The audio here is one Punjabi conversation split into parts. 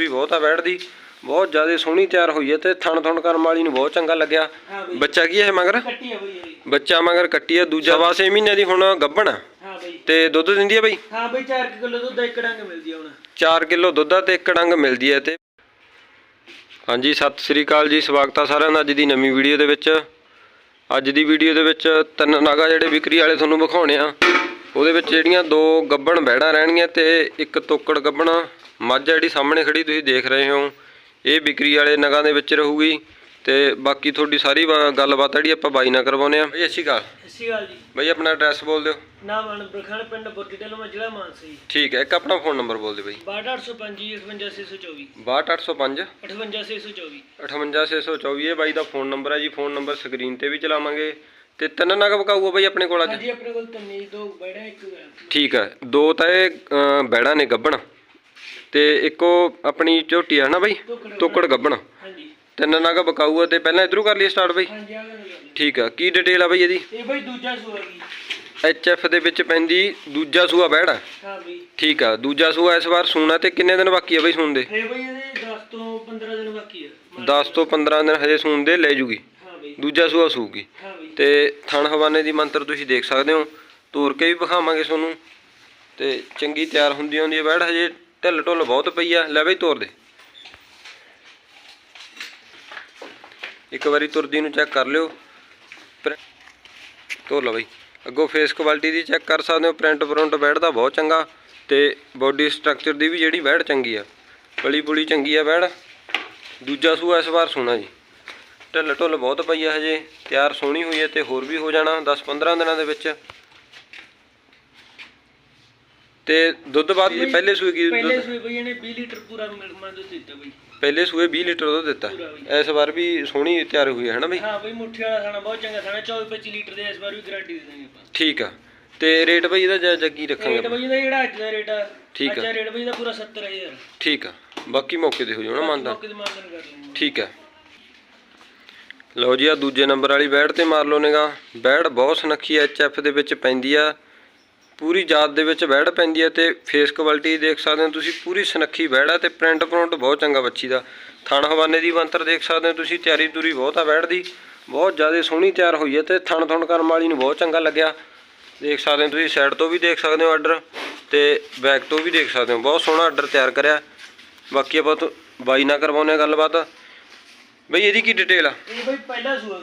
ਤੁਰੀ ਬਹੁਤ ਆ ਬੈੜ ਦੀ ਬਹੁਤ ਜ਼ਿਆਦਾ ਸੋਹਣੀ ਤਿਆਰ ਹੋਈ ਹੈ ਤੇ ਥਣ ਥਣ ਕਰਮ ਵਾਲੀ ਨੂੰ ਬਹੁਤ ਚੰਗਾ ਲੱਗਿਆ। ਹਾਂ ਬੱਚਾ ਕੀ ਹੈ ਮਗਰ? ਬੱਚਾ ਮਗਰ ਕੱਟੀ ਆ ਦੂਜਾ ਵਾ 6 ਮਹੀਨੇ ਦੀ ਹੁਣ ਗੱਭਣ। ਆ ਹਾਂ ਤੇ ਦੁੱਧ ਦਿੰਦੀ ਹੈ ਬਈ? ਹਾਂ ਬਈ 4 ਕਿਲੋ ਦੁੱਧ ਇੱਕ ਡੰਗ ਮਿਲਦੀ ਆ ਹੁਣ। 4 ਕਿਲੋ ਦੁੱਧ ਤੇ ਇੱਕ ਡੰਗ ਮਿਲਦੀ ਹੈ ਤੇ ਹਾਂਜੀ ਸਤਿ ਸ੍ਰੀ ਅਕਾਲ ਜੀ ਸਵਾਗਤ ਆ ਸਾਰਿਆਂ ਦਾ ਅੱਜ ਦੀ ਨਵੀਂ ਵੀਡੀਓ ਦੇ ਵਿੱਚ। ਅੱਜ ਦੀ ਵੀਡੀਓ ਦੇ ਵਿੱਚ ਤਿੰਨ ਨਾਗਾ ਜਿਹੜੇ ਵਿਕਰੀ ਵਾਲੇ ਤੁਹਾਨੂੰ ਵਿਖਾਉਣੇ ਆ। ਉਹਦੇ ਵਿੱਚ ਜਿਹੜੀਆਂ ਦੋ ਗੱਬਣ ਬੈੜਾਂ ਰਹਿਣਗੀਆਂ ਤੇ ਇੱਕ ਤੋਕੜ ਗੱਬਣ ਮੱਝ ਜਿਹੜੀ ਸਾਹਮਣੇ ਖੜੀ ਤੁਸੀਂ ਦੇਖ ਰਹੇ ਹੋ। ਇਹ ਵਿਕਰੀ ਵਾਲੇ ਨਗਾਂ ਦੇ ਵਿੱਚ ਰਹੂਗੀ ਤੇ ਬਾਕੀ ਤੁਹਾਡੀ ਸਾਰੀ ਗੱਲਬਾਤ ਜਿਹੜੀ ਆਪਾਂ ਬਾਈ ਨਾਲ ਕਰਵਾਉਨੇ ਆ ਬਈ ਅੱਛੀ ਗੱਲ ਸ਼੍ਰੀ ਅਕਾਲ ਜੀ। ਬਈ ਆਪਣਾ ਐਡਰੈਸ ਬੋਲ ਦਿਓ। ਨਾਮ ਅਨਬਰਖਾਨ ਪਿੰਡ ਬੁਰਗੀ ਢਿੱਲੋਂ ਜ਼ਿਲ੍ਹਾ ਮਾਨਸਾ ਜੀ। ਠੀਕ ਹੈ ਇੱਕ ਆਪਣਾ ਫੋਨ ਨੰਬਰ ਬੋਲ ਦਿਓ ਬਈ। 62805 58624 62805 58624 58624 ਇਹ ਬਾਈ ਦਾ ਫੋਨ ਨੰਬਰ ਹੈ ਜੀ। ਫੋਨ ਨੰਬਰ ਸਕਰੀਨ ਤੇ ਵੀ ਚਲਾਵਾਂਗੇ। ਤੇ ਤਿੰਨ ਨਗ ਬਕਾਊਗਾ ਬਾਈ ਆਪਣੇ ਕੋਲ ਅੱਜ? ਹਾਂਜੀ ਆਪਣੇ ਕੋਲ ਤਮੀਜ਼ ਦੋ ਬੈੜਾ ਇੱਕ। ਠੀਕ ਹੈ ਦੋ ਤਾਂ ਇਹ ਬੈੜਾਂ ਨੇ ਗੱਬਣ। ਤੇ ਇੱਕੋ ਆਪਣੀ ਝੋਟੀ ਆ ਨਾ ਬਾਈ ਟੋਕੜ ਤੋਕੜ ਗੱਬਣ। ਹਾਂਜੀ। ਤਿੰਨ ਨਗ ਬਕਾਊਗਾ ਤੇ ਪਹਿਲਾਂ ਇਧਰੋਂ ਕਰ ਲਈਏ ਸਟਾਰਟ ਬਾਈ। ਠੀਕ ਆ ਕੀ ਡਿਟੇਲ ਆ ਬਾਈ ਇਹਦੀ? ਇਹ ਬਈ ਦੂਜਾ ਸੂਆ ਜੀ। ਐਚ ਐਫ ਦੇ ਵਿੱਚ ਪੈਂਦੀ ਦੂਜਾ ਸੂਆ ਬੈੜਾ ਹਾਂ ਬਈ। ਠੀਕ ਆ ਦੂਜਾ ਸੂਆ ਇਸ ਵਾਰ ਸੂਣਾ ਤੇ ਕਿੰਨੇ ਦਿਨ ਬਾਕੀ ਆ ਬਾਈ ਸੂਣ ਦੇ? ਇਹ ਬਈ ਇਹਦੇ 10 ਤੋਂ 15 ਦਿਨ ਬਾਕੀ ਆ। 10 ਤੋਂ 15 ਦਿਨ ਹਜੇ ਸੂਣ ਦੇ ਲੈ ਜੂਗੀ। ਹਾਂ ਬਈ। ਦੂਜਾ ਸੂਆ ਸੂਗੀ ਤੇ ਥਣ ਹਵਾਨੇ ਦੀ ਮੰਤਰ ਤੁਸੀਂ ਦੇਖ ਸਕਦੇ ਹੋ। ਤੋਰ ਕੇ ਵੀ ਵਿਖਾਵਾਂਗੇ ਤੁਹਾਨੂੰ। ਤੇ ਚੰਗੀ ਤਿਆਰ ਹੁੰਦੀ ਹੁੰਦੀ ਹੈ ਬੈੜ ਹਜੇ ਢਿੱਲ ਢੁੱਲ ਬਹੁਤ ਪਈ ਆ। ਲੈ ਬਈ ਤੋਰ ਦੇ। ਇੱਕ ਵਾਰੀ ਤੁਰਦੀ ਨੂੰ ਚੈੱਕ ਕਰ ਲਿਓ। ਪ੍ਰ- ਤੋਰ ਲਓ ਬਈ। ਅੱਗੋਂ ਫੇਸ ਕੁਆਲਿਟੀ ਦੀ ਚੈੱਕ ਕਰ ਸਕਦੇ ਹੋ। ਪ੍ਰਿੰਟ ਪ੍ਰਿੰਟ ਬੈੜ ਦਾ ਬਹੁਤ ਚੰਗਾ ਤੇ ਬੋਡੀ ਸਟਰਕਚਰ ਦੀ ਵੀ ਜਿਹੜੀ ਬੈੜ ਚੰਗੀ ਆ। ਪਲੀ ਪੁਲੀ ਚੰਗੀ ਆ ਬੈੜ ਦੂਜਾ ਸੂਆ ਇਸ ਵਾਰ ਸੋਣਾ ਜੀ। ਢਿੱਲ ਢੁੱਲ ਬਹੁਤ ਪਈ ਆ ਹਜੇ। ਤਿਆਰ ਸੋਹਣੀ ਹੋਈ ਹੈ ਤੇ ਹੋਰ ਵੀ ਹੋ ਜਾਣਾ 10-15 ਦਿਨਾਂ ਦੇ ਵਿੱਚ। ਤੇ ਦੁੱਧ ਬਾਅਦ ਪਹਿਲੇ ਸੂਏ ਕੀ ਪਹਿਲੇ ਦੁੱਧ? ਸੂਏ ਬਈ ਇਹਨੇ 20 ਲੀਟਰ ਪੂਰਾ ਮਿਲਕ ਮਾ ਦੁੱਧ ਦਿੱਤਾ ਬਈ। ਪਹਿਲੇ ਸੂਏ 20 ਲੀਟਰ ਦੁੱਧ ਦਿੱਤਾ। ਪੂਰਾ ਬਈ। ਇਸ ਵਾਰ ਵੀ ਸੋਹਣੀ ਤਿਆਰ ਹੋਈ ਹੈ ਹਨਾ ਬਈ? ਹਾਂ ਬਈ ਮੁੱਠੀ ਵਾਲਾ ਖਾਣਾ ਬਹੁਤ ਚੰਗਾ ਖਾਣਾ 24 25 ਲੀਟਰ ਦੇ ਇਸ ਵਾਰ ਵੀ ਗਾਰੰਟੀ ਦੇ ਦਾਂਗੇ ਆਪਾਂ। ਠੀਕ ਆ। ਤੇ ਰੇਟ ਬਈ ਇਹਦਾ ਜ- ਜੱਗੀ ਰੱਖਾਂਗੇ ਰੇਟ ਬਈ ਇਹਦਾ ਜਿਹੜਾ ਅੱਜ ਦਾ ਰੇਟ ਆ ਠੀਕ ਅੱਜ ਆ। ਦਾ ਰੇਟ ਬਈ ਇਹਦਾ ਪੂਰਾ 70000 ਠੀਕ ਆ। ਬਾਕੀ ਮੌਕੇ ਤੇ ਹੋ ਜਾਣਾ ਮੰਨਦਾ ਮੌਕੇ ਤੇ ਮਾਨਦਨ ਕਰ ਲਵਾਂਗੇ। ਠੀਕ ਹੈ ਲਓ ਜੀ ਆ ਦੂਜੇ ਨੰਬਰ ਵਾਲੀ ਬੈੜ ਤੇ ਮਾਰ ਲਓ ਨਿਗਾ ਬੈੜ ਬਹੁਤ ਸੁਨੱਖੀ ਐਚ ਐਫ ਦੇ ਵਿੱਚ ਪੈਂਦੀ ਆ। ਪੂਰੀ ਜਾਤ ਦੇ ਵਿੱਚ ਬੈੜ ਪੈਂਦੀ ਹੈ ਤੇ ਫੇਸ ਕੁਆਲਿਟੀ ਦੇਖ ਸਕਦੇ ਹੋ ਤੁਸੀਂ, ਪੂਰੀ ਸਨੱਖੀ ਬੈੜ ਹੈ ਤੇ ਪ੍ਰਿੰਟ ਪ੍ਰਿੰਟ ਬਹੁਤ ਚੰਗਾ ਬੱਚੀ ਦਾ। ਥਣ ਹਵਾਨੇ ਦੀ ਬੰਤਰ ਦੇਖ ਸਕਦੇ ਹੋ ਤੁਸੀਂ, ਤਿਆਰੀ ਤੁਰੀ ਬਹੁਤ ਆ ਬੈੜ ਦੀ, ਬਹੁਤ ਜ਼ਿਆਦਾ ਸੋਹਣੀ ਤਿਆਰ ਹੋਈ ਹੈ ਤੇ ਥਣ ਥਣ ਕਰਮ ਵਾਲੀ ਨੂੰ ਬਹੁਤ ਚੰਗਾ ਲੱਗਿਆ। ਦੇਖ ਸਕਦੇ ਹੋ ਤੁਸੀਂ ਸਾਈਡ ਤੋਂ ਵੀ ਦੇਖ ਸਕਦੇ ਹੋ ਆਰਡਰ ਤੇ ਬੈਕ ਤੋਂ ਵੀ ਦੇਖ ਸਕਦੇ ਹੋ, ਬਹੁਤ ਸੋਹਣਾ ਆਰਡਰ ਤਿਆਰ ਕਰਿਆ। ਬਾਕੀ ਆਪਾਂ ਤੋਂ ਬਾਈ ਨਾ ਕਰਵਾਉਂਦੇ ਹਾਂ ਗੱਲਬਾਤ। ਬਈ ਇਹਦੀ ਕੀ ਡਿਟੇਲ ਆ? ਇਹ ਬਈ ਪਹਿਲਾ ਸੂਆ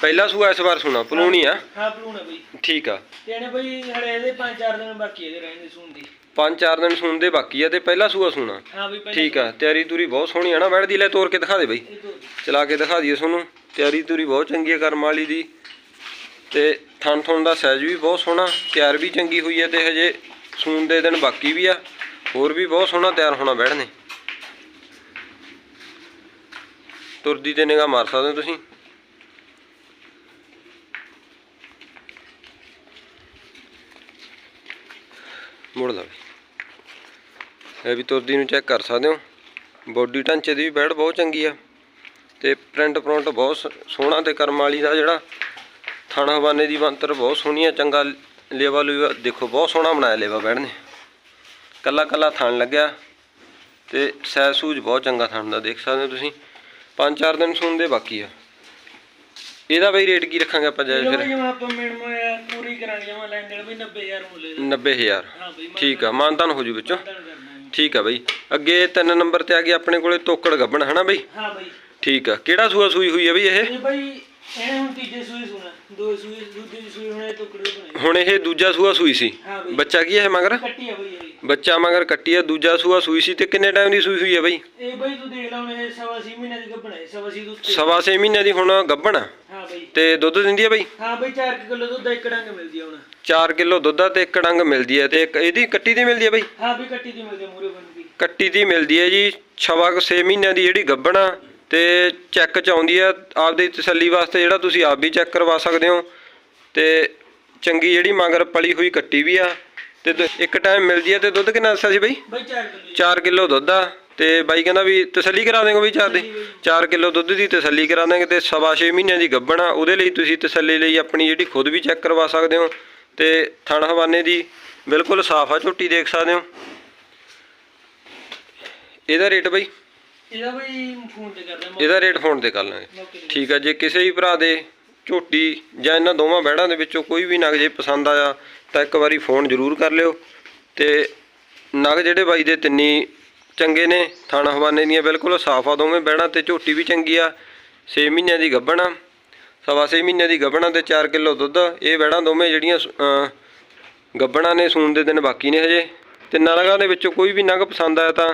ਪਹਿਲਾ ਸੂਆ ਇਸ ਵਾਰ ਸੁਣਾ ਪਲੂਣੀ ਆ? ਹਾਂ ਹੈ ਬਈ। ਠੀਕ ਆ। ਤੇ ਇਹਨੇ ਬਈ ਹਲੇ ਇਹਦੇ 5-4 ਦਿਨ ਬਾਕੀ ਇਹਦੇ ਰਹਿਣ ਦੇ ਸੂਣ ਦੀ। ਪੰਜ ਚਾਰ ਦਿਨ ਸੁਣਦੇ ਬਾਕੀ ਆ ਤੇ ਪਹਿਲਾ ਸੂਆ ਸੁਣਾ। ਹਾਂ ਬਈ ਪਹਿਲਾ ਠੀਕ ਆ ਤਿਆਰੀ ਤੂਰੀ ਬਹੁਤ ਸੋਹਣੀ ਆ ਨਾ ਬੈਠਦੀ ਲੈ ਤੋਰ ਕੇ ਦਿਖਾ ਦੇ ਬਈ। ਇਹ ਤੋਂ ਚਲਾ ਕੇ ਦਿਖਾ ਦਈਏ ਤੁਹਾਨੂੰ। ਤਿਆਰੀ ਤੂਰੀ ਬਹੁਤ ਚੰਗੀ ਹੈ ਕਰਮ ਵਾਲੀ ਦੀ। ਤੇ ਥਣ ਥਣ ਦਾ ਸਾਈਜ਼ ਵੀ ਬਹੁਤ ਸੋਹਣਾ ਤਿਆਰ ਵੀ ਚੰਗੀ ਹੋਈ ਹੈ ਤੇ ਹਜੇ ਸੂਣ ਦੇ ਦਿਨ ਬਾਕੀ ਵੀ ਆ। ਹੋਰ ਵੀ ਬਹੁਤ ਸੋਹਣਾ ਤਿਆਰ ਹੋਣਾ ਬੈਠਨੇ ਤੁਰਦੀ ਤੇ ਨਿਗਾਹ ਮਾਰ ਸਕਦੇ ਹੋ ਤੁਸੀਂ। ਮੁੜ ਲਾ ਇਹ ਵੀ ਤੁਰਦੀ ਨੂੰ ਚੈੱਕ ਕਰ ਸਕਦੇ ਹੋ। ਬੋਡੀ ਢਾਂਚੇ ਦੀ ਵੀ ਬੈੜ ਬਹੁਤ ਚੰਗੀ ਆ। ਤੇ ਪ੍ਰਿੰਟ ਪ੍ਰਿੰਟ ਬਹੁਤ ਸ- ਸੋਹਣਾ ਤੇ ਕਰਮ ਵਾਲੀ ਦਾ ਜਿਹੜਾ ਥਣ ਹਵਾਨੇ ਦੀ ਬੰਤਰ ਬਹੁਤ ਸੋਹਣੀ ਆ, ਚੰਗਾ ਲੇਵਾ ਲੂਵਾ ਦੇਖੋ, ਬਹੁਤ ਸੋਹਣਾ ਬਣਾਇਆ ਲੇਵਾ ਬੈੜ ਨੇ। ਕੱਲਾ ਕੱਲਾ ਥਣ ਲੱਗਿਆ। ਤੇ ਸੈਜ ਸੂਜ ਬਹੁਤ ਚੰਗਾ ਥਣ ਦਾ, ਦੇਖ ਸਕਦੇ ਹੋ ਤੁਸੀਂ। ਪੰਜ ਚਾਰ ਦਿਨ ਸੁਣਦੇ ਬਾਕੀ ਆ। ਇਹਦਾ ਬਈ ਰੇਟ ਕੀ ਰੱਖਾਂਗੇ ਆਪਾਂ ਜਾਇਜ਼ ਫਿਰ? ਬਈ ਜਿਵੇਂ ਆਪਾਂ ਮਿਣਮ ਆ ਪੂਰੀ ਕਰਾਂਗੇ ਜਮਾ ਲੈਣ ਦੇਣ ਬਈ 90000 ਮੁੱਲੇ ਦਾ 90000 ਹਾਂ ਬਈ ਠੀਕ ਆ ਮਾਨਤਾਨ ਹੋ ਜੂ ਵਿੱਚੋਂ। ਠੀਕ ਆ ਬਈ। ਅੱਗੇ ਤਿੰਨ ਨੰਬਰ ਤੇ ਆ ਗਈ ਆਪਣੇ ਕੋਲੇ ਤੋਕੜ ਗੱਬਣ ਹਨਾ ਬਈ? ਹਾਂ ਬਈ। ਠੀਕ ਆ। ਕਿਹੜਾ ਸੂਆ ਸੂਈ ਹੋਈ ਆ ਬਈ ਇਹ? ਇਹ ਬਈ ਇਹ ਹੁਣ ਤੀਜੇ ਸੂਈ ਸੁਣਾ ਦੋ ਸੂਈ ਦੂਜੀ ਸੂਈ ਹੁਣ ਇਹ ਹੁਣ ਦੂਜਾ ਸੂਆ ਸੂਈ ਸੀ। ਬੱਚਾ ਕੀ ਹੈ ਇਹ ਮਗਰ? ਕੱਟੀ ਆ ਬਈ ਇਹ। ਬੱਚਾ ਮਗਰ ਕੱਟੀ ਆ ਦੂਜਾ ਸੂਆ ਸੂਈ ਸੀ ਤੇ ਕਿੰਨੇ ਟਾਈਮ ਦੀ ਸੂਈ ਹੋਈ ਆ ਬਈ? ਇਹ ਬਈ ਤੂੰ ਦੇਖ ਲੈ ਹੁਣ ਇਹ ਸਵਾ ਛੇ ਮਹੀਨੇ ਦੀ ਗੱਭਣ ਹੈ ਸਵਾ ਛੇ ਦੁੱਧ ਤੇ ਸਵਾ ਛੇ ਮਹੀਨੇ ਦੀ ਹੁਣ ਗੱਭਣ ਆ। ਬਈ ਤੇ ਦੁੱਧ ਦਿੰਦੀ ਆ ਬਈ? ਹਾਂ ਬਈ 4 ਕਿਲੋ ਦੁੱਧ ਇੱਕ ਡੰਗ ਮਿਲਦੀ ਆ ਹੁਣ। 4 ਕਿਲੋ ਦੁੱਧ ਤੇ ਇੱਕ ਡੰਗ ਮਿਲਦੀ ਆ ਤੇ ਇੱਕ ਇਹਦੀ ਕੱਟੀ ਦੀ ਮਿਲਦੀ ਆ ਬਈ? ਹਾਂ ਬਈ ਕੱਟੀ ਦੀ ਮਿਲਦੀ ਆ ਮੂਰੇ ਬਣ ਦੀ। ਕੱਟੀ ਦੀ ਮਿਲਦੀ ਹੈ ਜੀ ਛਵਾ ਕੁ ਛੇ ਮਹੀਨਿਆਂ ਦੀ ਜਿਹੜੀ ਗੱਭਣ ਤੇ ਚੈੱਕ ਚ ਆਉਂਦੀ ਆ ਆਪਦੀ ਤਸੱਲੀ ਵਾਸਤੇ ਜਿਹੜਾ ਤੁਸੀਂ ਆਪ ਵੀ ਚੈੱਕ ਕਰਵਾ ਸਕਦੇ ਹੋ ਤੇ ਚੰਗੀ ਜਿਹੜੀ ਮਗਰ ਪਲੀ ਹੋਈ ਕੱਟੀ ਵੀ ਆ ਤੇ ਦੁ- ਇੱਕ ਟਾਈਮ ਮਿਲਦੀ ਆ ਤੇ ਦੁੱਧ ਕਿੰਨਾ ਦੱਸਿਆ ਸੀ ਬਈ? ਬਈ 4 ਕਿਲੋ 4 ਕਿਲੋ ਦੁੱਧ ਆ। ਤੇ ਬਾਈ ਕਹਿੰਦਾ ਵੀ ਤਸੱਲੀ ਕਰਾ ਦੇਂਗੇ ਬਈ ਚਾਰ ਦੀ? 4 ਕਿਲੋ ਦੁੱਧ ਦੀ ਤਸੱਲੀ ਕਰਾ ਦੇਂਗੇ ਤੇ ਸਵਾ ਛੇ ਮਹੀਨਿਆਂ ਦੀ ਗੱਭਣ ਆ। ਉਹਦੇ ਲਈ ਤੁਸੀਂ ਤਸੱਲੀ ਲਈ ਆਪਣੀ ਜਿਹੜੀ ਖੁਦ ਵੀ ਚੈੱਕ ਕਰਵਾ ਸਕਦੇ ਹੋ ਤੇ ਥਣ ਹਵਾਨੇ ਦੀ ਬਿਲਕੁਲ ਸਾਫ਼ ਆ ਝੋਟੀ ਦੇਖ ਸਕਦੇ ਹੋ। ਇਹਦਾ ਰੇਟ ਬਈ? ਇਹਦਾ ਬਈ ਫੋਨ ਤੇ ਕਰਦਾ ਇਹਦਾ ਰੇਟ ਫੋਨ ਤੇ ਕਰ ਲਾਂਗੇ। ਠੀਕ ਆ ਜੇ ਕਿਸੇ ਵੀ ਭਰਾ ਦੇ ਝੋਟੀ ਜਾਂ ਇਹਨਾਂ ਦੋਵਾਂ ਬੈੜਾਂ ਦੇ ਵਿੱਚੋਂ ਕੋਈ ਵੀ ਨਗ ਜੇ ਪਸੰਦ ਆਇਆ ਤਾਂ ਇੱਕ ਵਾਰੀ ਫੋਨ ਜ਼ਰੂਰ ਕਰ ਲਿਓ ਤੇ ਨਗ ਜਿਹੜੇ ਬਾਈ ਦੇ ਤਿੰਨੀ ਚੰਗੇ ਨੇ ਥਾਣਾ ਹਵਾਨੇ ਦੀਆਂ ਬਿਲਕੁਲ ਸਾਫ਼ ਆ ਦੋਵੇਂ ਬੈੜਾਂ ਤੇ ਝੋਟੀ ਵੀ ਚੰਗੀ ਆ 6 ਮਹੀਨਿਆਂ ਦੀ ਗੱਭਣਾ ਸਵਾ ਛੇ ਮਹੀਨਿਆਂ ਦੀ ਗੱਭਣਾ ਆ ਤੇ 4 ਕਿਲੋ ਦੁੱਧ ਇਹ ਬੈੜਾਂ ਦੋਵੇਂ ਜਿਹੜੀਆਂ ਅਹ, ਗੱਭਣਾਂ ਨੇ ਸੂਣ ਦੇ ਦਿਨ ਬਾਕੀ ਨੇ ਹਜੇ। ਤੇ ਨਗਾਂ ਦੇ ਵਿੱਚੋਂ ਕੋਈ ਵੀ ਨਗ ਪਸੰਦ ਆਇਆ ਤਾਂ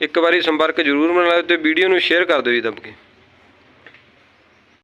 ਇੱਕ ਵਾਰੀ ਸੰਪਰਕ ਜ਼ਰੂਰ ਬਣਾ ਲਿਓ ਤੇ ਵੀਡੀਓ ਨੂੰ ਸ਼ੇਅਰ ਕਰ ਦਿਓ ਜੀ ਦੱਬ ਕੇ